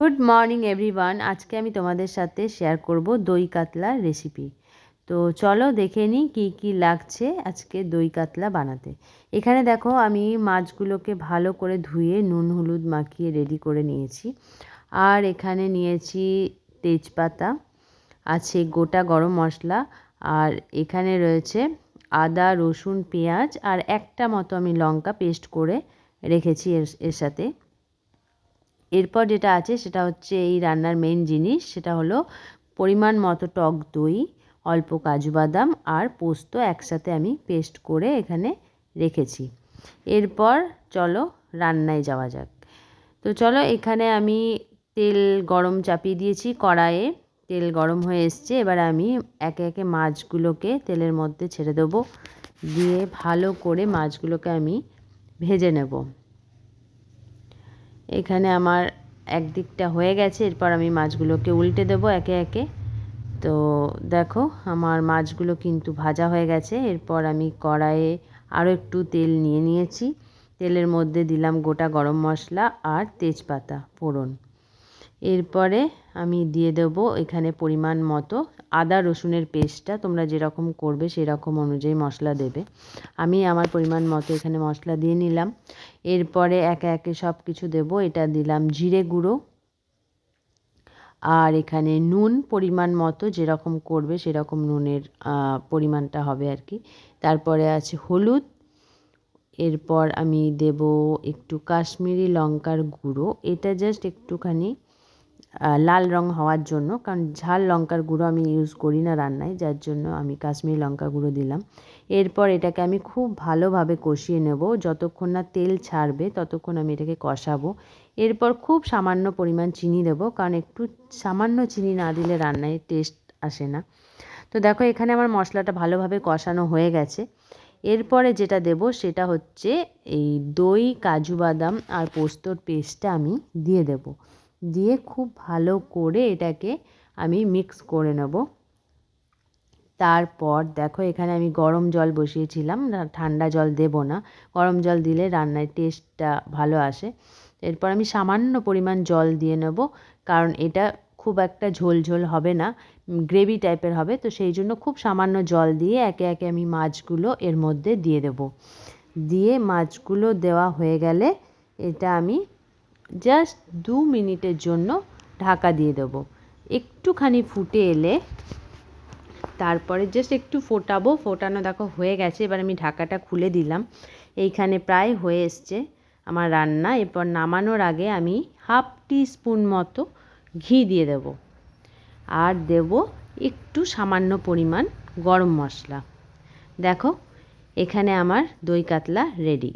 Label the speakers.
Speaker 1: Good morning everyone আজকে আমি তোমাদের সাথে শেয়ার করব দই কাতলার রেসিপি তো চলো দেখে নিই কী কী লাগছে আজকে দই কাতলা বানাতে। এখানে দেখো আমি মাছগুলোকে ভালো করে ধুয়ে নুন, হলুদ মাখিয়ে রেডি করে নিয়েছি। আর এখানে নিয়েছি তেজপাতা, আছে গোটা গরম মশলা, আর এখানে রয়েছে আদা, রসুন, পেঁয়াজ, আর একটা মতো আমি লঙ্কা পেস্ট করে রেখেছি এর এর সাথে। এরপর যেটা আছে সেটা হচ্ছে এই রান্নার মেন জিনিস, সেটা হলো পরিমাণ মতো টক দই, অল্প কাজু বাদাম আর পোস্ত একসাথে আমি পেস্ট করে এখানে রেখেছি। এরপর চলো রান্নায় যাওয়া যাক। তো চলো এখানে আমি তেল গরম চাপিয়ে দিয়েছি কড়াইয়ে। তেল গরম হয়ে এসছে, এবার আমি একে একে মাছগুলোকে তেলের মধ্যে ছেড়ে দেবো। দিয়ে ভালো করে মাছগুলোকে আমি ভেজে নেব। এখানে আমার একদিকটা হয়ে গেছে, এরপর আমি মাছগুলোকে উল্টে দেব একে একে। তো দেখো, আমার মাছগুলো কিন্তু ভাজা হয়ে গেছে, এরপর আমি কড়াইয়ে আরও একটু তেল নিয়ে নিয়েছি। তেলের মধ্যে দিলাম গোটা গরম মশলা আর তেজপাতা ফোড়ন। এরপরে আমি দিয়ে দেবো এখানে পরিমাণ মতো আদা রসুনের পেস্টটা, তোমরা যেরকম করবে সেরকম অনুযায়ী মশলা দেবে। আমি আমার পরিমাণ মতো এখানে মশলা দিয়ে নিলাম। এরপরে একে একে সব কিছু দেবো, এটা দিলাম জিরে গুঁড়ো। আর এখানে নুন পরিমাণ মতো যেরকম করবে সেরকম নুনের পরিমাণটা হবে আর কি। তারপরে আছে হলুদ। এরপর আমি দেব একটু কাশ্মীরি লঙ্কার গুঁড়ো। এটা জাস্ট একটুখানি লাল রং হওয়ার জন্য। কারণ ঝাল লঙ্কার গুঁড়ো আমি ইউজ করি না রান্নায়, যার জন্য আমি কাশ্মীরি লঙ্কা গুঁড়ো দিলাম। এরপর এটাকে আমি খুব ভালোভাবে কষিয়ে নেব। যতক্ষণ না তেল ছাড়বে, ততক্ষণ আমি এটাকে কষাবো। এরপর খুব সামান্য পরিমাণ চিনি দেবো, কারণ একটু সামান্য চিনি না দিলে রান্নায় টেস্ট আসে না। তো দেখো, এখানে আমার মশলাটা ভালোভাবে কষানো হয়ে গেছে। এরপরে যেটা দেব, সেটা হচ্ছে এই দই, কাজু বাদাম আর পোস্তর পেস্টটা আমি দিয়ে দেবো। দিয়ে খুব ভালো করে এটাকে আমি মিক্স করে নেব। তারপর দেখো এখানে আমি গরম জল বসিয়েছিলাম ঠান্ডা জল দেব না। গরম জল দিলে রান্নায় টেস্টটা ভালো আসে। এরপর আমি সামান্য পরিমাণ জল দিয়ে নেব, কারণ এটা খুব একটা ঝোল ঝোল হবে না, গ্রেভি টাইপের হবে। তো সেই জন্য খুব সামান্য জল দিয়ে একে একে আমি মাছগুলো এর মধ্যে দিয়ে দেব। দিয়ে মাছগুলো দেওয়া হয়ে গেলে এটা আমি জাস্ট দু মিনিটের জন্য ঢাকা দিয়ে দেবো। একটুখানি ফুটে এলে তারপরে জাস্ট একটু ফোটাবো। ফোটানো দেখো হয়ে গেছে, এবার আমি ঢাকাটা খুলে দিলাম। এইখানে প্রায় হয়ে এসছে আমার রান্না। এরপর নামানোর আগে আমি হাফ টি স্পুন মতো ঘি দিয়ে দেব। আর দেব একটু সামান্য পরিমাণ গরম মশলা। দেখো, এখানে আমার দই কাতলা রেডি